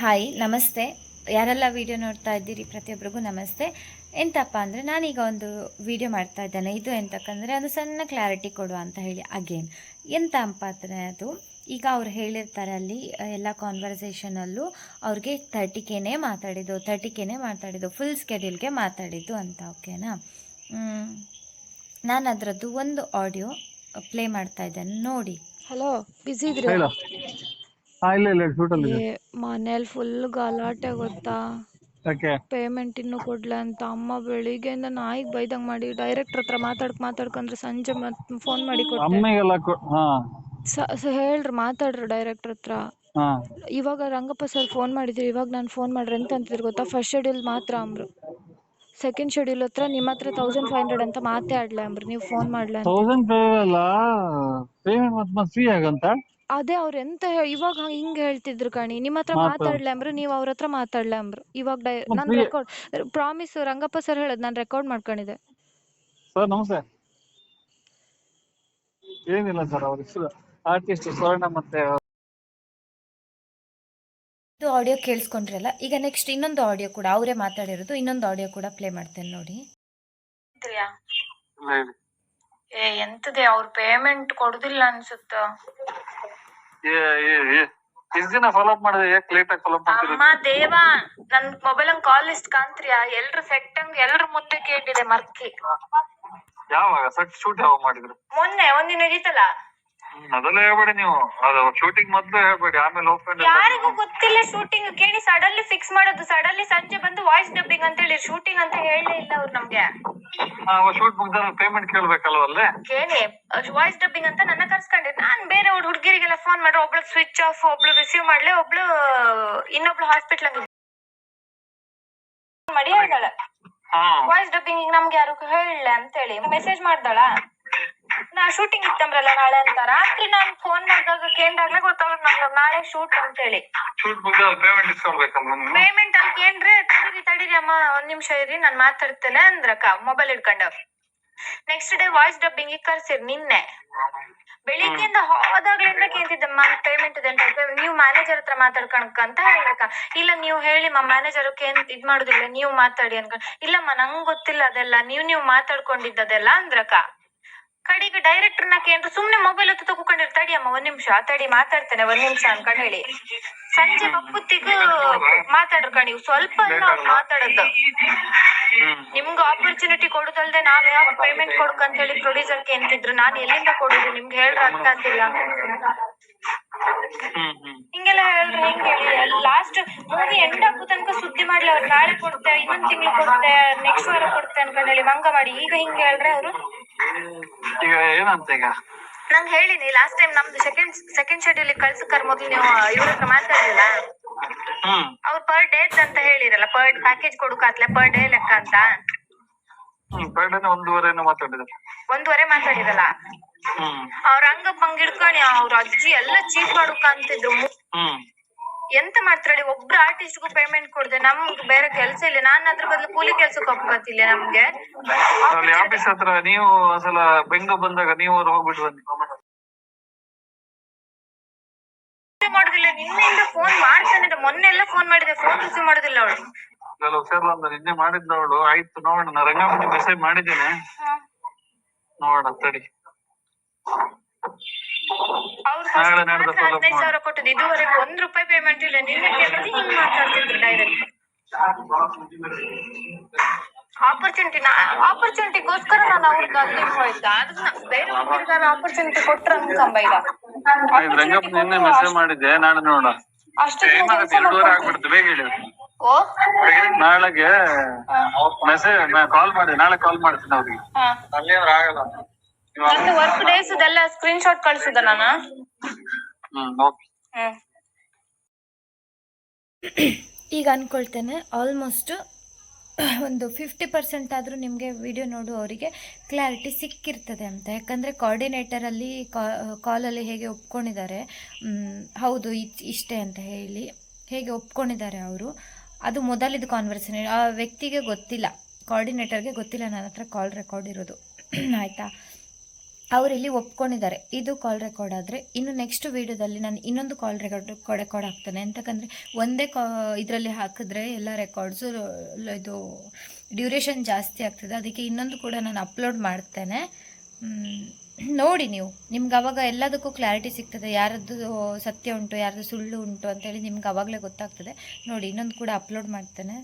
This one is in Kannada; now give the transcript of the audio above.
ಹಾಯ್ ನಮಸ್ತೆ. ಯಾರೆಲ್ಲ ವಿಡಿಯೋ ನೋಡ್ತಾ ಇದ್ದೀರಿ? ಪ್ರತಿಯೊಬ್ಬರಿಗೂ ನಮಸ್ತೆ. ಎಂತಪ್ಪ ಅಂದರೆ ನಾನೀಗ ಒಂದು ವಿಡಿಯೋ ಮಾಡ್ತಾ ಇದ್ದೇನೆ. ಇದು ಎಂತಕ್ಕಂದರೆ ಅದು ಸಣ್ಣ ಕ್ಲಾರಿಟಿ ಕೊಡುವ ಅಂತ ಹೇಳಿ ಅಗೇನ್ ಎಂತ ಅಂದರೆ ಅದು ಈಗ ಅವ್ರು ಹೇಳಿರ್ತಾರೆ ಅಲ್ಲಿ ಎಲ್ಲ ಕಾನ್ವರ್ಸೇಷನಲ್ಲೂ ಅವ್ರಿಗೆ ತರ್ಟಿ ಕೆನೇ ಮಾತಾಡಿದ್ದು ತರ್ಟಿ ಕೆನೇ ಮಾತಾಡಿದ್ದು ಫುಲ್ ಸ್ಕೆಡ್ಯೂಲ್ಗೆ ಮಾತಾಡಿದ್ದು ಅಂತ ಓಕೆನಾ ನಾನು ಅದರದ್ದು ಒಂದು ಆಡಿಯೋ ಪ್ಲೇ ಮಾಡ್ತಾ ಇದ್ದೇನೆ. ನೋಡಿ. ಹಲೋ ಬಿಸಿ ಇದ್ರಿ ಹೇಳು ಹಾ ಇಲ್ಲ ಇಲ್ಲ ಶೂಟಲ್ಲಿ ಇದೆ ಏ ಮನೇಲಿ ಫುಲ್ ಗಲಾಟೆ ಗೊತ್ತಾ? ಯಾಕೆ? ಪೇಮೆಂಟ್ ಇನ್ನು ಕೊಡ್ಲ ಅಂತ? ಅಮ್ಮ ಬೆಳಿಗ್ಗೆಯಿಂದ ನಾಯಿಗ್ ಬೈದಂಗ್ ಮಾಡಿ ಡೈರೆಕ್ಟರ್ ಹತ್ರ ಮಾತಾಡ್ಕ್ ಮಾತಾಡ್ಕಂದ್ರೆ ಸಂಜೆ ಮತ್ ಫೋನ್ ಮಾಡಿ ಕೊಟ್ಟೆ. ಅಮ್ಮಿಗೆಲ್ಲ ಕೊ ಹಾ. ಸ- ಸ- ಹೇಳ್ರಿ ಮಾತಾಡ್ರಿ ಡೈರೆಕ್ಟರ್ ಹತ್ರ. ಹಾ. ಇವಾಗ ರಂಗಪ್ಪ ಸರ್ ಫೋನ್ ಮಾಡಿದ್ರು ಇವಾಗ ನಾನು ಫೋನ್ ಮಾಡ್ರಿ ಅಂತ ಅಂತಿದ್ರು ಗೊತ್ತಾ? ಫಸ್ಟ್ ಶೆಡ್ಯೂಲ್ ಮಾತ್ರ ಅಂಬ್ರು ಸೆಕೆಂಡ್ ಶೆಡ್ಯೂಲ್ ಹತ್ರ ನಿಮ್ಮ ಹತ್ರ ತೌಸಂಡ್ ಫೈವ್ ಹಂಡ್ರೆಡ್ ಅಂತ ಮಾತೇ ಆಡ್ಲೆ ಅಂದ್ರು. ನೀವು ಫೋನ್ ಮಾಡ್ಲ ಅಂತ. ತೌಸಂಡ್ ಪೇ ಅಲ್ಲ? ಪೇಮೆಂಟ್ ಮತ್ತೆ ಮತ್ತೆ ಫ್ರೀ ಆಗಂತ? ಅದೇ ಅವ್ರ ಎಂತ ಹೇ- ಇವಾಗ ಹಂಗ್ ಹೇಳ್ತಿದ್ರು ಕಣಿ. ನಿಮ್ ಹತ್ರ ಅಂದ್ರು ಮಾತಾಡ್ಲ ಅಂದ್ರು ನೀವ್ ಅವ್ರ ಹತ್ರ ಮಾತಾಡ್ಲ ಅಂದ್ರು ಇವಾಗ ಡೈ ನಾನ್ ರೆಕಾರ್ಡ್ ಪ್ರಾಮಿಸ್ ರಂಗಪ್ಪ ಸರ್ ಹೇಳದ್ ನಾನ್ ರೆಕಾರ್ಡ್ ಮಾಡ್ಕೊಂಡಿದ್ದೆ. ಸರ್ ನಮಸ್ತೆ. ಏನಿಲ್ಲ ಸರ್ ಅವ್ರ ಹೆಸರು ಆರ್ಟಿಸ್ಟ್ ಸ್ವರ್ಣ ಮತ್ತೆ ಇದು ಆಡಿಯೋ ಕೇಳಿಸ್ಕೊಂಡ್ರಲ್ಲ ಈಗ ನೆಕ್ಸ್ಟ್ ಇನ್ನೊಂದು ಆಡಿಯೋ ಕೂಡ ಅವರೇ ಮಾತಾಡಿರೋದು ಇನ್ನೊಂದು ಆಡಿಯೋ ಕೂಡ ಪ್ಲೇ ಮಾಡ್ತೇನೆ ನೋಡಿ. ಏ ಎಂತದೆ ಅವ್ರ ಪೇಮೆಂಟ್ ಕೊಡುದಿಲ್ಲ ಅನ್ಸುತ್ತ? ಇಷ್ಟ ದಿನ ಫಾಲೋ ಮಾಡಿದ್ರೆ ಯಾಕೆ ಲೇಟ್ ಆಗಿ ಫಾಲೋ ಅಪ್ ಅಮ್ಮ ಮಾಡ್ತೀರಿ ದೇವ ನನ್ ಮೊಬೈಲ್ ಹಂಗ್ ಕಾಲ್ ಲಿಸ್ಟ್ ಕಾಣ್ತ್ರಿಯಾ? ಎಲ್ರು ಸೆಟ್ಟಂಗ್ ಎಲ್ರ ಮುಂದೆ ಕೇಳಿದೆ ಮರ್ಕಿ. ಯಾವಾಗ? ಸಟ್ ಶೂಟ್ ಯಾವಾಗ ಮಾಡಿದ್ರು? ಮೊನ್ನೆ ಒಂದಿನ ಇದಿತ್ತಲ್ಲ ಹ್ಮ್, ಅದೆಲ್ಲ ಹೇಳ್ಬೇಡಿ ನೀವು. ಅದು ಶೂಟಿಂಗ್ ಮೊದ್ಲು ಹೇಳ್ಬೇಡಿ ಆಮೇಲೆ ಓಪನ್ ಯಾರಿಗೂ ಗೊತ್ತಿಲ್ಲ ಶೂಟಿಂಗ್ ಕೇಳಿ ಸಡನ್ಲಿ ಫಿಕ್ಸ್ ಮಾಡೋದು ಸಡನ್ಲಿ ಸಂಜೆ ಬಂದು ವಾಯ್ಸ್ ಡಬ್ಬಿಂಗ್ ಅಂತ ಹೇಳಿ ಶೂಟಿಂಗ್ ಅಂತ ಹೇಳಲೇ ಇಲ್ಲ ಅವ್ರು ನಮ್ಗೆ. ಶೂಟ್ ಮುಗ್ದ ಪೇಮೆಂಟ್ ಕೇಳ್ಬೇಕಲ್ವ ಅಲ್ಲೇ ಕೇಳಿ. ವಾಯ್ಸ್ ಡಬ್ಬಿಂಗ್ ಅಂತ ನನ್ನ ಕರ್ಸ್ಕೊಂಡೆ. ನಾನ್ ಬೇರೆ ಹುಡುಗಿರಿಗೆಲ್ಲ ಫೋನ್ ಮಾಡ್ರೆ ಒಬ್ಳು ಸ್ವಿಚ್ ಆಫ್ ಒಬ್ಳು ರಿಸೀವ್ ಮಾಡ್ಲೆ ಒಬ್ಳು ಇನ್ನೊಬ್ಳು ಹಾಸ್ಪಿಟ್ಲ್ ಮಾಡಿ ಹೇಳ್ದಾಳ. ವಾಯ್ಸ್ ಡಬ್ಬಿಂಗ್ ನಮ್ಗೆ ಯಾರು ಹೇಳ ಅಂತ ಹೇಳಿ ಮೆಸೇಜ್ ಮಾಡ್ದಾಳ. ನಾ ಶೂಟಿಂಗ್ ಇತ್ತಂಬ್ರಲ್ಲ ನಾಳೆ ಅಂತ. ರಾತ್ರಿ ನಾನು ಫೋನ್ ಮಾಡಿದಾಗ ಕೇಂದ್ರಾಗ್ಲೇ ಗೊತ್ತಾಗ ನಮ್ಗೆ ನಾಳೆ ಶೂಟ್ ಅಂತ ಹೇಳಿ ಪೇಮೆಂಟ್ ಅಲ್ಲಿ ಪೇಮೆಂಟ್ ಏನ್ರಿ ತಡೀರಿ ತಡೀರಿ ಅಮ್ಮ, ಒಂದ್ ನಿಮಿಷ ಇರಿ ನಾನ್ ಮಾತಾಡ್ತೇನೆ ಅಂದ್ರಕ್ಕ ಮೊಬೈಲ್ ಹಿಡ್ಕೊಂಡ ನೆಕ್ಸ್ಟ್ ಡೇ ವಾಯ್ಸ್ ಡಬ್ಬಿಂಗ್ ಕರ್ಸಿರ್ ನಿನ್ನೆ. ಬೆಳಿಗ್ಗೆಯಿಂದ ಹೋದಾಗ್ಲಿಂದ ಕೇಳ್ತಿದ್ದಮ್ಮ ಪೇಮೆಂಟ್ ಇದೆ ಅಂತ ನೀವು ಮ್ಯಾನೇಜರ್ ಹತ್ರ ಮಾತಾಡ್ಕಣಕ ಅಂತ ಹೇಳಕ್ಕ ಇಲ್ಲ, ನೀವು ಹೇಳಿ, ಮಾ ಮ್ಯಾನೇಜರ್ ಇದ್ ಮಾಡುದಿಲ್ಲ, ನೀವು ಮಾತಾಡಿ ಅನ್ಕೊಂಡ್ ಇಲ್ಲಮ್ಮ, ನಂಗ್ ಗೊತ್ತಿಲ್ಲ ಅದೆಲ್ಲ. ನೀವ್, ನೀವು ಮಾತಾಡ್ಕೊಂಡಿದ್ದದೆಲ್ಲ ಅಂದ್ರಕ್ಕ. ಕಡೆಗೆ ಡೈರೆಕ್ಟರ್ ನಾಕೆ ಕೇಂದ್ರ ಸುಮ್ನೆ ಮೊಬೈಲ್ ಹೊತ್ತು ತಗೊಂಡಿರ್ ತಡಿ ಅಮ್ಮ ಒಂದ್ ನಿಮಿಷ ತಡಿ ಮಾತಾಡ್ತೇನೆ ಒಂದ್ ನಿಮಿಷ ಅಂತ ಹೇಳಿ. ಸಂಜೆ ಬಪ್ಪುತ್ತಿಗೂ ಮಾತಾಡ್ರ ಕಣಿ ಸ್ವಲ್ಪ ಮಾತಾಡೋದು ನಿಮ್ಗೆ ಆಪರ್ಚುನಿಟಿ ಕೊಡುದಲ್ದೆ ನಾವ್ ಯಾವ ಪೇಮೆಂಟ್ ಕೊಡಕ್ ಹೇಳಿ ಪ್ರೊಡ್ಯೂಸರ್ ಅಂತಿದ್ರು. ನಾನ್ ಎಲ್ಲಿಂದ ಕೊಡುದು? ನಿಮ್ಗೆ ಹೇಳ್ರ ಅರ್ಥ ಆಗ್ತಿಲ್ಲ ಹಿಂಗೆಲ್ಲ ಹೇಳ್ರಿ ಹೆಂಗ್ ಹೇಳಿ. ಲಾಸ್ಟ್ ಮೂವಿ ಎಂಡ್ ಆಗೋ ತನಕ ಸುದ್ದಿ ಮಾಡ್ಲಿ ಅವ್ರು ನಾಳೆ ಕೊಡ್ತೆ ಇನ್ನೊಂದ್ ತಿಂಗಳು ಕೊಡ್ತೆ ನೆಕ್ಸ್ಟ್ ವಾರ ಕೊಡ್ತೆ ಅನ್ಕೊಂಡ್ ಹೇಳಿ ಮಂಗ ಮಾಡಿ. ಈಗ ಹಿಂಗ್ ಹೇಳ್ರೆ ಅವ್ರು? ಈಗ ಏನಂತ ಈಗ ನಂಗೆ ಹೇಳಿನಿ ಲಾಸ್ಟ್ ಟೈಮ್ ನಮ್ದು ಸೆಕೆಂಡ್ ಸೆಕೆಂಡ್ ಶೆಡ್ಯೂಲ್ ಕಳ್ಸಕ್ಕಾರ ಮೊದ್ಲು ನೀವು ಇವ್ರ ಹತ್ರ ಮಾತಾಡಿಲ್ಲ ಹ್ಮ್. ಅವ್ರು ಪರ್ ಡೇಸ್ ಅಂತ ಹೇಳಿರಲ್ಲ ಪರ್ ಪ್ಯಾಕೇಜ್ ಕೊಡುಕಾತ್ಲೆ ಪರ್ ಡೇ ಲೆಕ್ಕ ಅಂತ? ಹ್ಮ್ ಮಾತಾಡಿದ್ರು. ಒಂದೂವರೆ ಮಾತಾಡಿರಲ್ಲ? ಹ್ಮ್. ಅವ್ರ ಹಂಗ ಬಂಗ್ ಅವ್ರ ಅಜ್ಜಿ ಎಲ್ಲ ಚೀಪ್ ಮಾಡುಕ ಅಂತಿದ್ರು ಹ್ಮ್. ಎಂತ ಮಾಡ್ತಾಳೆ ಒಬ್ರು ಆರ್ಟಿಸ್ಟ್ಗೂ ಪೇಮೆಂಟ್ ಕೊಡ್ದೆ ನಮ್ಗೆ ಬೇರೆ ಕೆಲ್ಸ ಇಲ್ಲ. ನಾನ್ ಅದ್ರ ಬದಲು ಕೂಲಿ ಕೆಲ್ಸಕ್ಕೆ ಒಪ್ಕೋತಿಲ್ಲ ನಮ್ಗೆ? ಅಲ್ಲಿ ಆಫೀಸ್ ಹತ್ರ ನೀವು ಅಸಲ ಬೆಂಗ ಬಂದಾಗ ನೀವು ಅವ್ರು ಹೋಗ್ಬಿಟ್ಟು ಬನ್ನಿ ಮಾಡುದಿಲ್ಲ ನಿನ್ನೆಯಿಂದ ಫೋನ್ ಮಾಡ್ತಾನೆ. ಮೊನ್ನೆ ಎಲ್ಲ ಫೋನ್ ಮಾಡಿದೆ ಫೋನ್ ರಿಸೀವ್ ಮಾಡುದಿಲ್ಲ ಅವಳು. ನಾನು ಹುಷಾರಿಲ್ಲ ಅಂತ ನಿನ್ನೆ ಮಾಡಿದ್ದವಳು ಆಯ್ತು ನೋಡೋಣ. ನಾ ರಂಗಮ್ಮನಿಗೆ ಮೆಸೇಜ್ ಮಾಡಿದ್ದೇನೆ. ನೋಡೋಣ ತಡಿ. ಅವ್ರು ಹದಿನೈದು ಸಾವಿರ ಕೊಟ್ಟದ್ದು. ಇದುವರೆಗೂ ಒಂದ್ ರೂಪಾಯಿ ಪೇಮೆಂಟ್ ಇಲ್ಲ. ನಿನ್ನೆ ಕೇಳಿದ್ರೆ ಹಿಂಗ್ ಮಾತಾಡ್ತಿದ್ರು ಡೈರೆಕ್ಟ್ ಆಪರ್ಚುನಿಟಿ ಆಪರ್ಚುನಿಟಿಗೋಸ್ಕರ ನಾನು ಅವ್ರಿಗೆ ಅಲ್ಲಿ ಹೋಯ್ತಾ ಅದನ್ನ ಬೇರೆ ಹುಡುಗರಿಗಾರ ಆಪರ್ಚುನಿಟಿ ಕೊಟ್ರ ಅನ್ಕಂಬ ಈಗ ರಂಗಪ್ಪ ನಿನ್ನೆ ಮೆಸೇಜ್ ಮಾಡಿದ್ದೆ. ನಾಳೆ ನೋಡೋಣ. ಅಷ್ಟು ನಾಳೆಗೆ ಮೆಸೇಜ್ ಕಾಲ್ ಮಾಡಿ. ನಾಳೆ ಕಾಲ್ ಮಾಡ್ತೀನಿ ಅವ್ರಿಗೆ. ಹಾ. ಅಲ್ಲಿ ಅವ್ರು ಆಗಲ್ಲ. ನಂದು ವರ್ಕ್ ಡೇಸ್ ಇದೆಲ್ಲ ಸ್ಕ್ರೀನ್ ಶಾಟ್ ಕಳ್ಸುದ ನಾನು. Hmm okay hmm. ಈಗ ಅನ್ಕೊಳ್ತೇನೆ ಆಲ್ಮೋಸ್ಟ್ ಒಂದು ಫಿಫ್ಟಿ ಪರ್ಸೆಂಟ್ ಆದರೂ ನಿಮಗೆ ವಿಡಿಯೋ ನೋಡುವವರಿಗೆ ಕ್ಲಾರಿಟಿ ಸಿಕ್ಕಿರ್ತದೆ ಅಂತ. ಯಾಕಂದರೆ ಕೋಆರ್ಡಿನೇಟರಲ್ಲಿ ಕಾಲಲ್ಲಿ ಹೇಗೆ ಒಪ್ಕೊಂಡಿದ್ದಾರೆ ಹೌದು ಇಚ್- ಇಷ್ಟೇ ಅಂತ ಹೇಳಿ ಹೇಗೆ ಒಪ್ಕೊಂಡಿದ್ದಾರೆ ಅವರು ಅದು ಮೊದಲಿದ್ದು ಕಾನ್ವರ್ಸೇಷನ್ ಆ ವ್ಯಕ್ತಿಗೆ ಗೊತ್ತಿಲ್ಲ ಕೋಆರ್ಡಿನೇಟರ್ಗೆ ಗೊತ್ತಿಲ್ಲ ನನ್ನ ಹತ್ರ ಕಾಲ್ ರೆಕಾರ್ಡ್ ಇರೋದು. ಆಯಿತಾ? ಅವರಿಲ್ಲಿ ಒಪ್ಕೊಂಡಿದ್ದಾರೆ. ಇದು ಕಾಲ್ ರೆಕಾರ್ಡ್ ಆದರೆ ಇನ್ನು ನೆಕ್ಸ್ಟ್ ವೀಡಿಯೋದಲ್ಲಿ ನಾನು ಇನ್ನೊಂದು ಕಾಲ್ ರೆಕಾರ್ಡ್ ರೆಕಾರ್ಡ್ ಹಾಕ್ತೇನೆ. ಅಂತಕ್ಕಂದರೆ ಒಂದೇ ಕಾ ಇದರಲ್ಲಿ ಹಾಕಿದ್ರೆ ಎಲ್ಲ ರೆಕಾರ್ಡ್ಸು ಇದು ಡ್ಯೂರೇಷನ್ ಜಾಸ್ತಿ ಆಗ್ತದೆ. ಅದಕ್ಕೆ ಇನ್ನೊಂದು ಕೂಡ ನಾನು ಅಪ್ಲೋಡ್ ಮಾಡ್ತೇನೆ. ನೋಡಿ ನೀವು. ನಿಮ್ಗೆ ಅವಾಗ ಎಲ್ಲದಕ್ಕೂ ಕ್ಲಾರಿಟಿ ಸಿಗ್ತದೆ. ಯಾರದ್ದು ಸತ್ಯ ಉಂಟು, ಯಾರದ್ದು ಸುಳ್ಳು ಉಂಟು ಅಂತೇಳಿ ನಿಮ್ಗೆ ಅವಾಗಲೇ ಗೊತ್ತಾಗ್ತದೆ. ನೋಡಿ, ಇನ್ನೊಂದು ಕೂಡ ಅಪ್ಲೋಡ್ ಮಾಡ್ತೇನೆ.